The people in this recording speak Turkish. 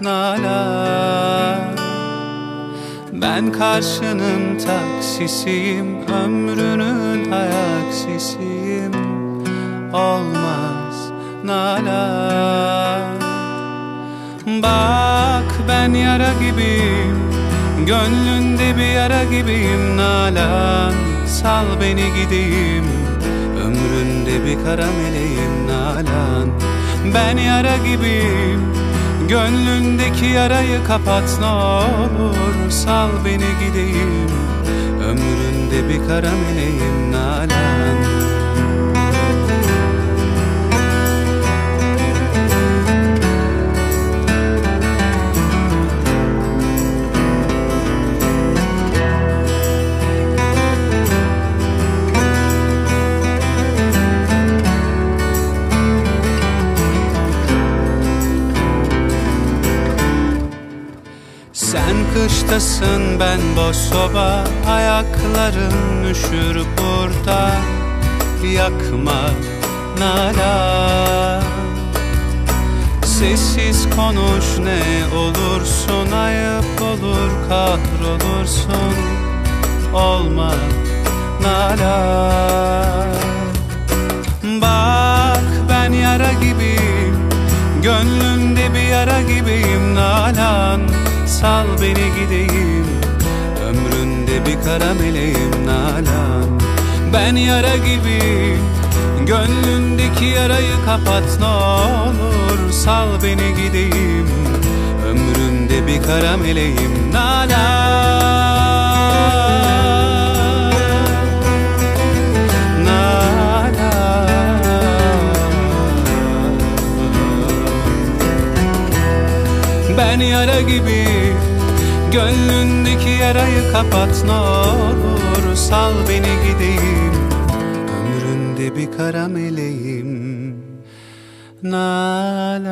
Nalan ben karşının taksisiyim Ömrünün ayaksisiyim Olmaz Nalan Bak ben yara gibiyim Gönlünde bir yara gibiyim Nalan Sal beni gideyim Ömründe bir kara meleğim Nalan Ben yara gibiyim Gönlündeki yarayı kapat ne olur. Sal beni gideyim. Ömründe bir kara meleğim Sen kıştasın ben boş soba. Ayaklarım üşür burada. Yakma nala Sessiz konuş ne olursun. Ayıp olur kahrolursun. Olma nala Bak ben yara gibiyim. Gönlünde bir yara gibiyim. Nalan Sal beni gideyim. Ömründe bir kara meleğim Nalan Ben yara gibiyim Gönlündeki yarayı kapat ne olur Sal beni gideyim. Ömründe bir kara meleğim Nalan Ben yara gibi Gönlündeki yarayı kapat ne olur Sal beni gideyim. Ömründe bir kara meleğim Nalan